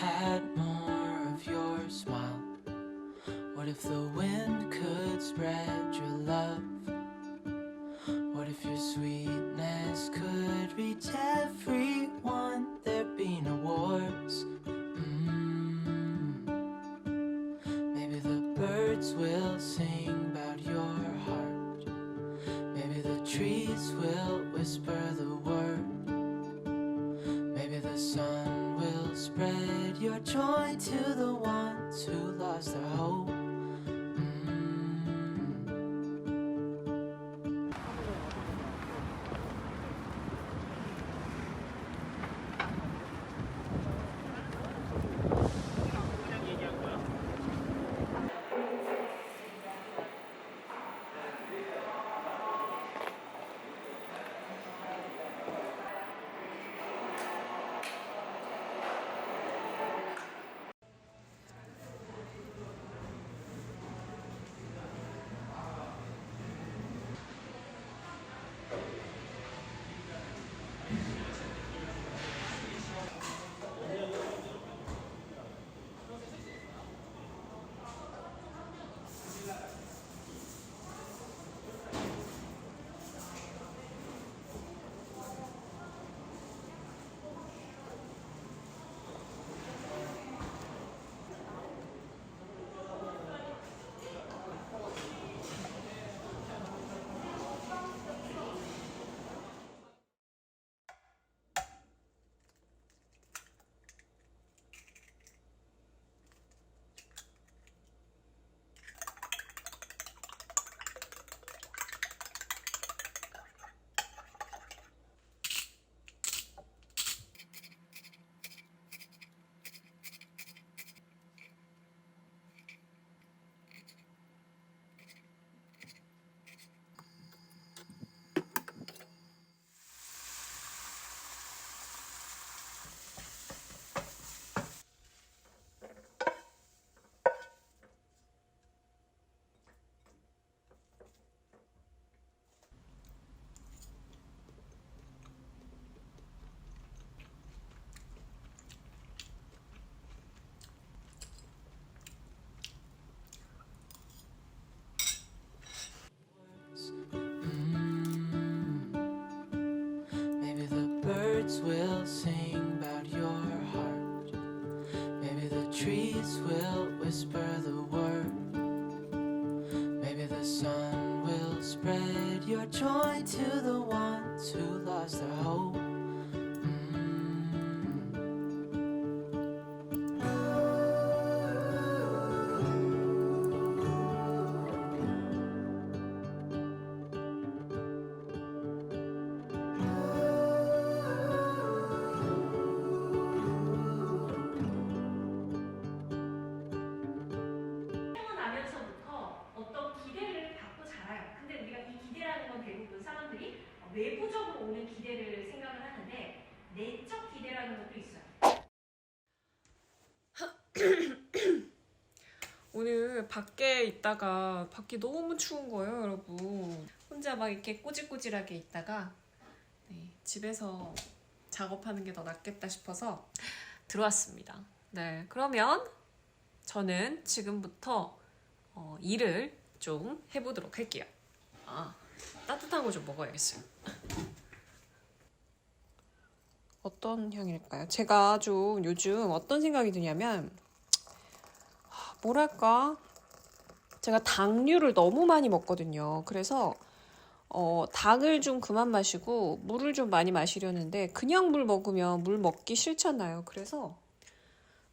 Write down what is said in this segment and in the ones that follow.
had more of your smile? What if the wind could spread your love? What if your sweetness could reach everyone? There'd be no wars. Mm. Maybe the birds will sing about your heart. Maybe the trees will whisper the word. Maybe the sun joy to the ones who lost their hope. 외부적으로 오는 기대를 생각을 하는데 내적 기대라는 것도 있어요. 오늘 밖에 있다가 밖이 너무 추운 거예요, 여러분. 혼자 막 이렇게 꼬질꼬질하게 있다가 네, 집에서 작업하는 게 더 낫겠다 싶어서 들어왔습니다. 네, 그러면 저는 지금부터 어, 일을 좀 해보도록 할게요. 아, 따뜻한 거 좀 먹어야겠어요. 어떤 향일까요? 제가 좀 요즘 어떤 생각이 드냐면 뭐랄까 제가 당류를 너무 많이 먹거든요. 그래서 어, 당을 좀 그만 마시고 물을 좀 많이 마시려는데 그냥 물 먹으면 물 먹기 싫잖아요. 그래서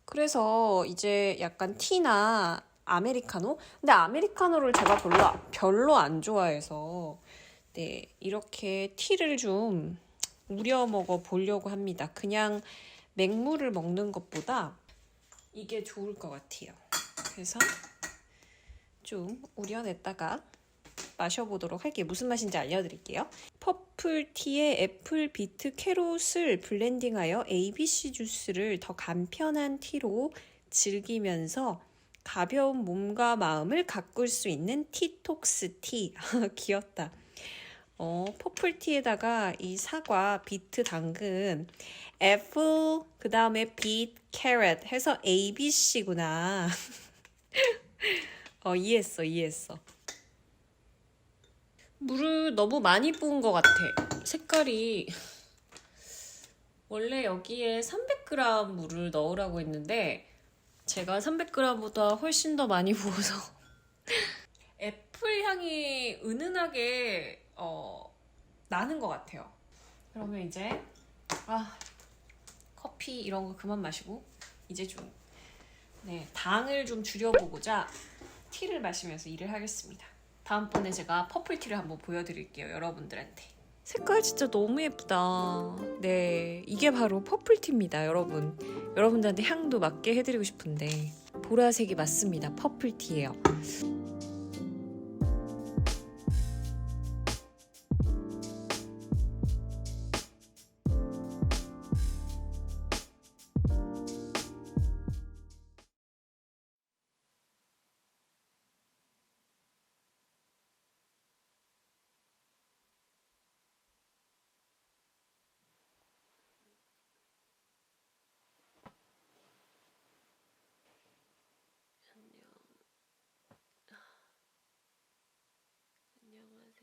그래서 이제 약간 티나 아메리카노? 근데 아메리카노를 제가 별로 별로 안 좋아해서 네, 이렇게 티를 좀 우려 먹어 보려고 합니다. 그냥 맹물을 먹는 것보다 이게 좋을 것 같아요. 그래서 좀 우려냈다가 마셔보도록 할게요. 무슨 맛인지 알려드릴게요. 퍼플티에 애플, 비트, 캐롯을 블렌딩하여 ABC 주스를 더 간편한 티로 즐기면서 가벼운 몸과 마음을 가꿀 수 있는 티톡스 티. 귀엽다. 어, 퍼플티에다가 이 사과, 비트, 당근, 애플, 그 다음에 빛, 캐럿 해서 ABC구나. 어, 이해했어, 이해했어. 물을 너무 많이 부은 것 같아. 색깔이. 원래 여기에 300g 물을 넣으라고 했는데, 제가 300g보다 훨씬 더 많이 부어서. 애플 향이 은은하게, 어, 나는 것 같아요. 그러면 이제, 아, 커피 이런 거 그만 마시고, 이제 좀, 네, 당을 좀 줄여보고자 티를 마시면서 일을 하겠습니다. 다음번에 제가 퍼플 티를 한번 보여드릴게요, 여러분들한테. 색깔 진짜 너무 예쁘다. 네, 이게 바로 퍼플티입니다, 여러분. 여러분들한테 향도 맞게 해드리고 싶은데 보라색이 맞습니다. 퍼플티예요.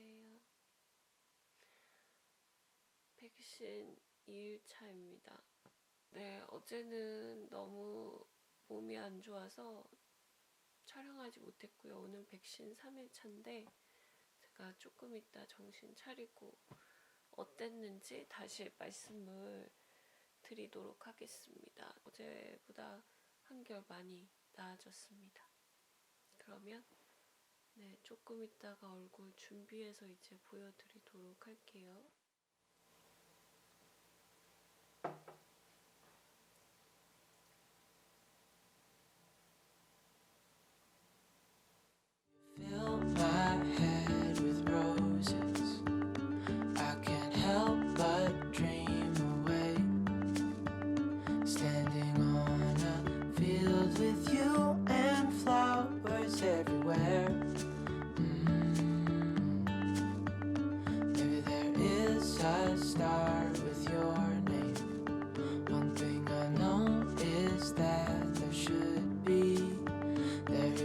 안녕하세요. 백신 2일차입니다. 네, 어제는 너무 몸이 안 좋아서 촬영하지 못했고요. 오늘 백신 3일차인데 제가 조금 이따 정신 차리고 어땠는지 다시 말씀을 드리도록 하겠습니다. 어제보다 한결 많이 나아졌습니다. 그러면 네, 조금 있다가 얼굴 준비해서 이제 보여드리도록 할게요.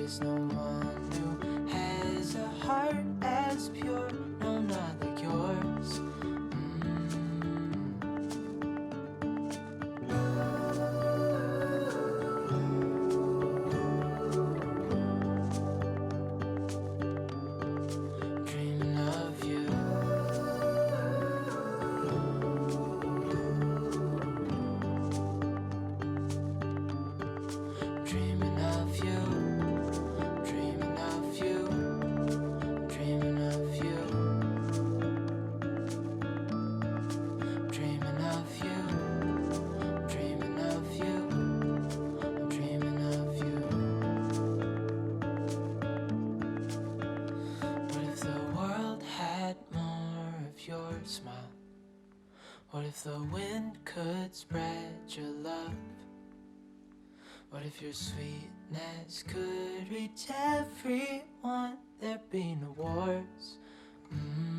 Is no one who has a heart as pure, What if the wind could spread your love? What if your sweetness could reach everyone? There'd be no wars, mm.